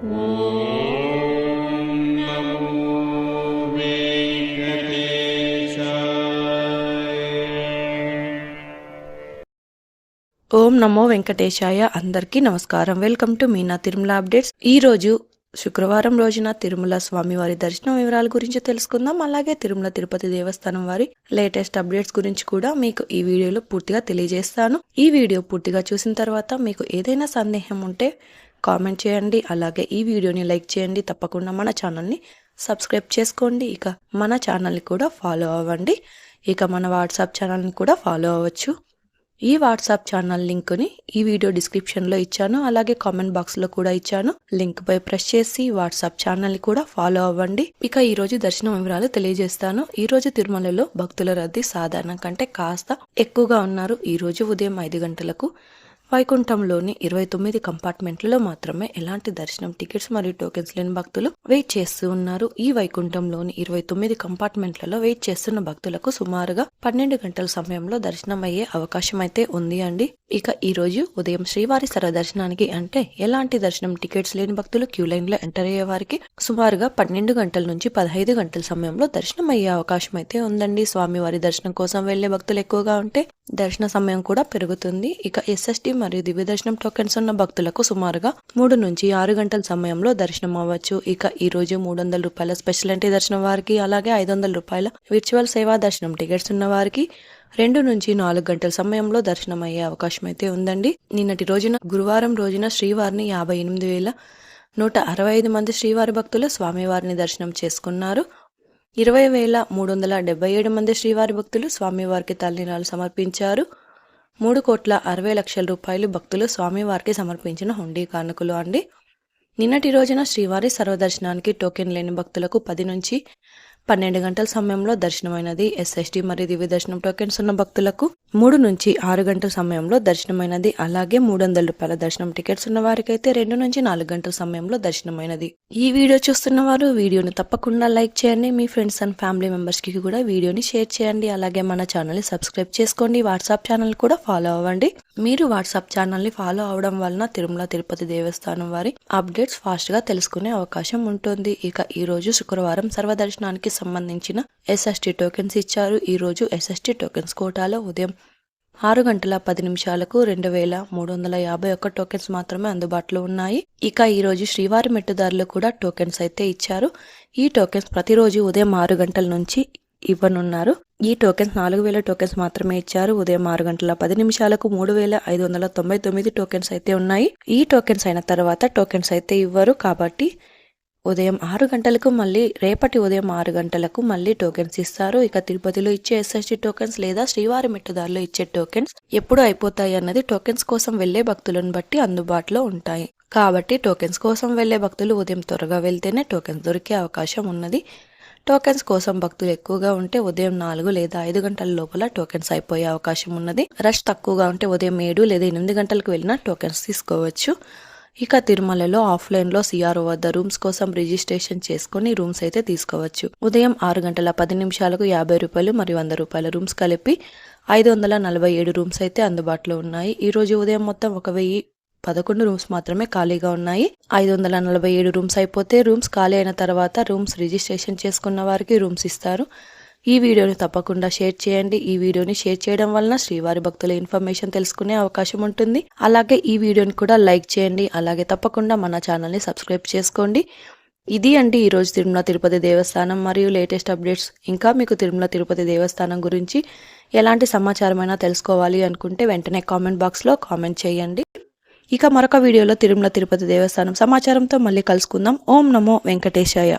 ఓం నమో వెంకటేశాయ అందరికీ నమస్కారం. Welcome to Meena Tirumala updates ఈ రోజు శుక్రవారం రోజున తిరుమల స్వామివారి దర్శనం వివరాల గురించి తెలుసుకుందాం. అలాగే తిరుమల తిరుపతి దేవస్థానం వారి లేటెస్ట్ అప్డేట్స్ గురించి కూడా మీకు ఈ వీడియోలో పూర్తిగా తెలియజేస్తాను. ఈ వీడియో పూర్తిగా చూసిన తర్వాత మీకు ఏదైనా సందేహం ఉంటే కామెంట్ చేయండి. అలాగే ఈ వీడియోని లైక్ చేయండి. తప్పకుండా మన ఛానల్ని సబ్స్క్రైబ్ చేసుకోండి. ఇక మన ఛానల్ని కూడా ఫాలో అవ్వండి. ఇక మన వాట్సాప్ ఛానల్ని కూడా ఫాలో అవ్వచ్చు. ఈ వాట్సాప్ ఛానల్ లింక్ని ఈ వీడియో డిస్క్రిప్షన్లో ఇచ్చాను. అలాగే కామెంట్ బాక్స్లో కూడా ఇచ్చాను. లింక్ పై ప్రెస్ చేసి వాట్సాప్ ఛానల్ని కూడా ఫాలో అవ్వండి. ఇక ఈ రోజు దర్శనం వివరాలు తెలియజేస్తాను. ఈ రోజు తిరుమలలో భక్తుల రద్దీ సాధారణం కంటే కాస్త ఎక్కువగా ఉన్నారు. ఈ రోజు ఉదయం ఐదు గంటలకు వైకుంఠంలోని ఇరవై తొమ్మిది కంపార్ట్మెంట్లలో మాత్రమే ఎలాంటి దర్శనం టికెట్స్ మరియు టోకెన్స్ లేని భక్తులు వెయిట్ చేస్తూ ఉన్నారు. ఈ వైకుంఠంలోని ఇరవై తొమ్మిది కంపార్ట్మెంట్లలో వెయిట్ చేస్తున్న భక్తులకు సుమారుగా పన్నెండు గంటల సమయంలో దర్శనం అయ్యే అవకాశం అయితే ఉంది అండి. ఇక ఈ రోజు ఉదయం శ్రీవారి సర్వదర్శనానికి అంటే ఎలాంటి దర్శనం టికెట్స్ లేని భక్తులు క్యూ లైన్లో ఎంటర్ అయ్యే వారికి సుమారుగా పన్నెండు గంటల నుంచి పదహైదు గంటల సమయంలో దర్శనం అయ్యే అవకాశం అయితే ఉందండి. స్వామివారి దర్శనం కోసం వెళ్ళే భక్తులు ఎక్కువగా ఉంటే దర్శన సమయం కూడా పెరుగుతుంది. ఇక ఎస్ఎస్టీ మరియు దివ్య దర్శనం టోకెన్స్ ఉన్న భక్తులకు సుమారుగా మూడు నుంచి ఆరు గంటల సమయంలో దర్శనం అవ్వచ్చు. ఇక ఈ రోజు మూడు వందల రూపాయల స్పెషల్ ఎంట్రీ దర్శనం వారికి అలాగే ఐదు వందల రూపాయల విర్చువల్ సేవా దర్శనం టికెట్స్ ఉన్న వారికి రెండు నుంచి నాలుగు గంటల సమయంలో దర్శనం అయ్యే అవకాశం అయితే ఉందండి. నిన్నటి రోజున గురువారం రోజున శ్రీవారిని యాభై ఎనిమిది వేల నూట అరవై ఐదు మంది శ్రీవారి భక్తులు స్వామివారిని దర్శనం చేసుకున్నారు. ఇరవై వేల మూడు వందల డెబ్బై ఏడు మంది శ్రీవారి భక్తులు స్వామివారికి తల్లినాలు సమర్పించారు. మూడు కోట్ల అరవై లక్షల రూపాయలు భక్తులు స్వామివారికి సమర్పించిన హుండీ కానుకలు అండి. నిన్నటి రోజున శ్రీవారి సర్వదర్శనానికి టోకెన్ లేని భక్తులకు పది నుంచి పన్నెండు గంటల సమయంలో దర్శనమైనది ఎస్ఎస్టీ మరియు దివ్య దర్శనం టోకెన్స్ ఉన్న భక్తులకు. మూడు నుంచి ఆరు గంటల సమయంలో దర్శనమైనది. అలాగే మూడు వందల రూపాయల దర్శనం టికెట్స్ ఉన్న వారికైతే రెండు నుంచి నాలుగు గంటల సమయంలో దర్శనమైనది. ఈ వీడియో చూస్తున్న వారు వీడియోని తప్పకుండా లైక్ చేయండి. మీ ఫ్రెండ్స్ అండ్ ఫ్యామిలీ మెంబర్స్కి కూడా వీడియోని షేర్ చేయండి. అలాగే మన ఛానల్ని సబ్స్క్రైబ్ చేసుకోండి. వాట్సాప్ ఛానల్ కూడా ఫాలో అవ్వండి. మీరు వాట్సాప్ ఛానల్ని ఫాలో అవడం వలన తిరుమల తిరుపతి దేవస్థానం వారి అప్డేట్స్ ఫాస్ట్గా తెలుసుకునే అవకాశం ఉంటుంది. ఇక ఈ రోజు శుక్రవారం సర్వదర్శనానికి సంబంధించిన ఎస్ఎస్టీ టోకెన్స్ ఇచ్చారు. ఈరోజు ఎస్ఎస్టీ టోకెన్స్ కోటాలో ఉదయం ఆరు గంటల పది నిమిషాలకు రెండు వేల మూడు వందల యాభై ఒక్క టోకెన్స్ మాత్రమే అందుబాటులో ఉన్నాయి. ఇక ఈరోజు శ్రీవారి మెట్టుదారులు కూడా టోకెన్స్ అయితే ఇచ్చారు. ఈ టోకెన్స్ ప్రతిరోజు ఉదయం ఆరు గంటల నుంచి ఇవ్వనున్నారు. ఈ టోకెన్స్ నాలుగు వేల టోకెన్స్ మాత్రమే ఇచ్చారు. ఉదయం ఆరు గంటల పది నిమిషాలకు మూడు వేల ఐదు వందల తొంభై తొమ్మిది టోకెన్స్ అయితే ఉన్నాయి. ఈ టోకెన్స్ అయిన తర్వాత టోకెన్స్ అయితే ఇవ్వరు. కాబట్టి ఉదయం ఆరు గంటలకు మళ్ళీ రేపటి ఉదయం ఆరు గంటలకు మళ్ళీ టోకెన్స్ ఇస్తారు. ఇక తిరుపతిలో ఇచ్చే ఎస్ఎస్టీ టోకెన్స్ లేదా శ్రీవారి మెట్టుదారిలో ఇచ్చే టోకెన్స్ ఎప్పుడు అయిపోతాయి అన్నది టోకెన్స్ కోసం వెళ్ళే భక్తులను బట్టి అందుబాటులో ఉంటాయి. కాబట్టి టోకెన్స్ కోసం వెళ్ళే భక్తులు ఉదయం త్వరగా వెళ్తేనే టోకెన్స్ దొరికే అవకాశం ఉన్నది. టోకెన్స్ కోసం భక్తులు ఎక్కువగా ఉంటే ఉదయం నాలుగు లేదా ఐదు గంటల లోపల టోకెన్స్ అయిపోయే అవకాశం ఉన్నది. రష్ తక్కువగా ఉంటే ఉదయం ఏడు లేదా ఎనిమిది గంటలకు వెళ్ళినా టోకెన్స్ తీసుకోవచ్చు. ఇక తిరుమలలో ఆఫ్లైన్లో సిఆర్ఓ వద్ద రూమ్స్ కోసం రిజిస్ట్రేషన్ చేసుకుని రూమ్స్ అయితే తీసుకోవచ్చు. ఉదయం ఆరు గంటల పది నిమిషాలకు యాభై రూపాయలు మరియు వంద రూపాయల రూమ్స్ కలిపి ఐదు వందల నలభై ఏడు రూమ్స్ అయితే అందుబాటులో ఉన్నాయి. ఈ రోజు ఉదయం మొత్తం ఒక వెయ్యి పదకొండు రూమ్స్ మాత్రమే ఖాళీగా ఉన్నాయి. ఐదు వందల నలభై ఏడు రూమ్స్ అయిపోతే రూమ్స్ ఖాళీ అయిన తర్వాత రూమ్స్ రిజిస్ట్రేషన్ చేసుకున్న వారికి రూమ్స్ ఇస్తారు. ఈ వీడియోని తప్పకుండా షేర్ చేయండి. ఈ వీడియోని షేర్ చేయడం వలన శ్రీవారి భక్తుల ఇన్ఫర్మేషన్ తెలుసుకునే అవకాశం ఉంటుంది. అలాగే ఈ వీడియోని కూడా లైక్ చేయండి. అలాగే తప్పకుండా మన ఛానల్ని సబ్స్క్రైబ్ చేసుకోండి. ఇది అండి ఈరోజు తిరుమల తిరుపతి దేవస్థానం మరియు లేటెస్ట్ అప్డేట్స్. ఇంకా మీకు తిరుమల తిరుపతి దేవస్థానం గురించి ఎలాంటి సమాచారమైనా తెలుసుకోవాలి అనుకుంటే వెంటనే కామెంట్ బాక్స్లో కామెంట్ చేయండి. ఇక మరొక వీడియోలో తిరుమల తిరుపతి దేవస్థానం సమాచారంతో మళ్ళీ కలుసుకుందాం. ఓం నమో వెంకటేశాయ.